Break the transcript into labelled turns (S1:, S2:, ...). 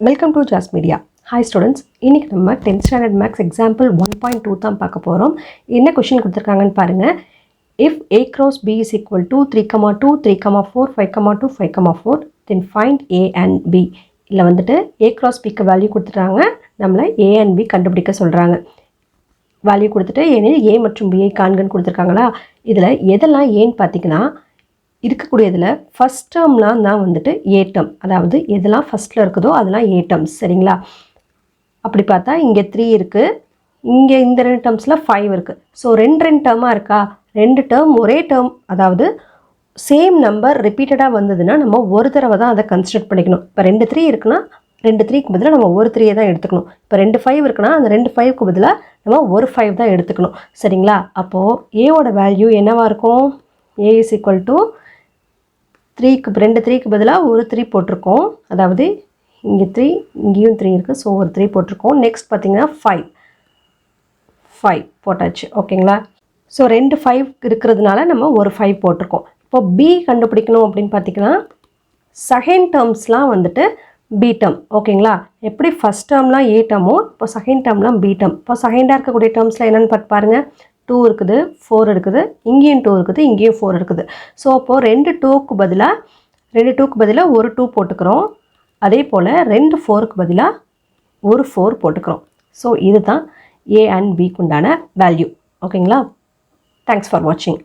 S1: Welcome to Jaz media hi students இன்றைக்கி நம்ம tenth standard maths example one point two தான் பார்க்க போகிறோம் என்ன கொஷின் கொடுத்துருக்காங்கன்னு பாருங்கள் if A cross B is equal to three comma two three comma four five comma two five comma four then find A and B இல்லை வந்துட்டு ஏ cross பிக்கு value கொடுத்துட்டாங்க. நம்மளை ஏ அண்ட் பி கண்டுபிடிக்க சொல்கிறாங்க வேல்யூ கொடுத்துட்டு ஏனில் ஏ மற்றும் பிஐ காண்கன்னு கொடுத்துருக்காங்களா? இதில் எதெல்லாம் ஏன்னு பார்த்தீங்கன்னா இருக்கக்கூடியதில் ஃபஸ்ட் டேர்ம்லாம் தான் வந்துட்டு ஏ அதாவது எதெல்லாம் ஃபஸ்ட்டில் இருக்குதோ அதெல்லாம் ஏ சரிங்களா? அப்படி பார்த்தா இங்கே த்ரீ இருக்குது இங்கே இந்த ரெண்டு டேர்ம்ஸில் ஃபைவ் இருக்குது ஸோ ரெண்டு ரெண்டு டேர்மாக இருக்கா? ரெண்டு டேர்ம் ஒரே டேர்ம் அதாவது சேம் நம்பர் ரிப்பீட்டடாக வந்ததுன்னா நம்ம ஒரு தடவை தான் அதை கன்சிடர் பண்ணிக்கணும். இப்போ ரெண்டு த்ரீ இருக்குன்னா ரெண்டு த்ரீக்கு பதிலாக நம்ம ஒரு த்ரீயை தான் எடுத்துக்கணும். இப்போ ரெண்டு ஃபைவ் இருக்குன்னா அந்த ரெண்டு ஃபைவ்க்கு பதிலாக நம்ம ஒரு ஃபைவ் தான் எடுத்துக்கணும். சரிங்களா? அப்போது ஏவோட வேல்யூ என்னவாக இருக்கும்? ஏ இஸ் ஈக்குவல் டு த்ரீக்கு ரெண்டு த்ரீக்கு பதிலாக ஒரு த்ரீ போட்டிருக்கோம். அதாவது இங்கே த்ரீ இங்கேயும் த்ரீ இருக்குது ஸோ ஒரு த்ரீ போட்டிருக்கோம். நெக்ஸ்ட் பார்த்திங்கன்னா ஃபைவ் ஃபைவ் போட்டாச்சு. ஓகேங்களா? ஸோ ரெண்டு ஃபைவ் இருக்கிறதுனால நம்ம ஒரு ஃபைவ் போட்டிருக்கோம். இப்போ பி கண்டுபிடிக்கணும் அப்படின்னு பார்த்தீங்கன்னா செகண்ட் டேர்ம்ஸ்லாம் வந்துட்டு பி டேர்ம் ஓகேங்களா? எப்படி ஃபஸ்ட் டேர்ம்லாம் ஏ டேர்மோ இப்போ செகண்ட் டேர்ம்லாம் பி டேர்ம் இப்போ செகண்டாக இருக்கக்கூடிய டேர்ம்ஸில் என்னென்னு பார்த்து பாருங்கள் டூ இருக்குது ஃபோர் இருக்குது இங்கேயும் டூ இருக்குது இங்கேயும் ஃபோர் இருக்குது. ஸோ அப்போது ரெண்டு டூக்கு பதிலாக ரெண்டு டூக்கு பதிலாக ஒரு டூ போட்டுக்கிறோம். அதே போல் ரெண்டு ஃபோருக்கு பதிலாக ஒரு ஃபோர் போட்டுக்கிறோம். ஸோ இதுதான் ஏ அண்ட் பிக்கு உண்டான வேல்யூ ஓகேங்களா தேங்க்ஸ் ஃபார் வாட்சிங்